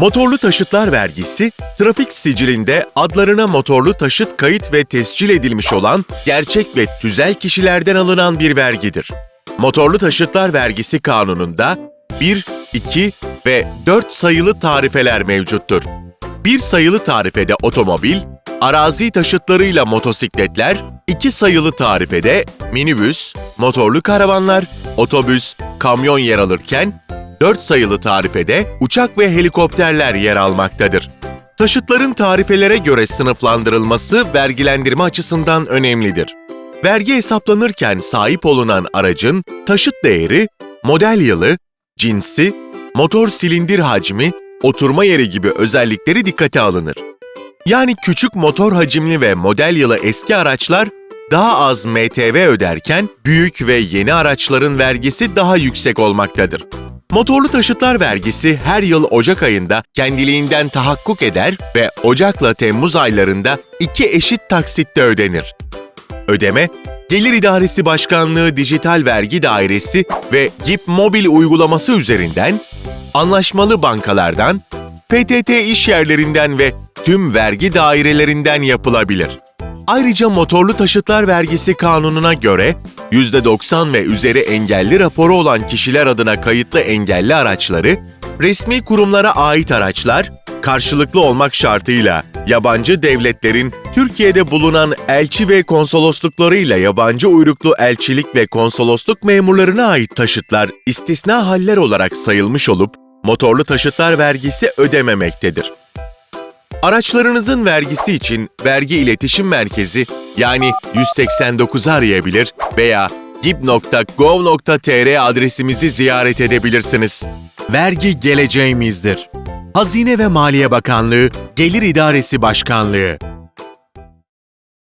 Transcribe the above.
Motorlu taşıtlar vergisi, trafik sicilinde adlarına motorlu taşıt kayıt ve tescil edilmiş olan gerçek ve tüzel kişilerden alınan bir vergidir. Motorlu taşıtlar vergisi kanununda 1, 2 ve 4 sayılı tarifeler mevcuttur. Bir sayılı tarifede otomobil, arazi taşıtlarıyla motosikletler, iki sayılı tarifede minibüs, motorlu karavanlar, otobüs, kamyon yer alırken, dört sayılı tarifede uçak ve helikopterler yer almaktadır. Taşıtların tarifelere göre sınıflandırılması vergilendirme açısından önemlidir. Vergi hesaplanırken sahip olunan aracın taşıt değeri, model yılı, cinsi, motor silindir hacmi, oturma yeri gibi özellikleri dikkate alınır. Yani küçük motor hacimli ve model yılı eski araçlar daha az MTV öderken büyük ve yeni araçların vergisi daha yüksek olmaktadır. Motorlu taşıtlar vergisi her yıl Ocak ayında kendiliğinden tahakkuk eder ve Ocak'la Temmuz aylarında iki eşit taksitte ödenir. Ödeme, Gelir İdaresi Başkanlığı Dijital Vergi Dairesi ve GİP Mobil uygulaması üzerinden, anlaşmalı bankalardan, PTT iş yerlerinden ve tüm vergi dairelerinden yapılabilir. Ayrıca motorlu taşıtlar vergisi kanununa göre %90 ve üzeri engelli raporu olan kişiler adına kayıtlı engelli araçları, resmi kurumlara ait araçlar, karşılıklı olmak şartıyla yabancı devletlerin Türkiye'de bulunan elçi ve konsolosluklarıyla yabancı uyruklu elçilik ve konsolosluk memurlarına ait taşıtlar istisna haller olarak sayılmış olup motorlu taşıtlar vergisi ödememektedir. Araçlarınızın vergisi için Vergi İletişim Merkezi yani 189'u arayabilir veya gib.gov.tr adresimizi ziyaret edebilirsiniz. Vergi geleceğimizdir. Hazine ve Maliye Bakanlığı, Gelir İdaresi Başkanlığı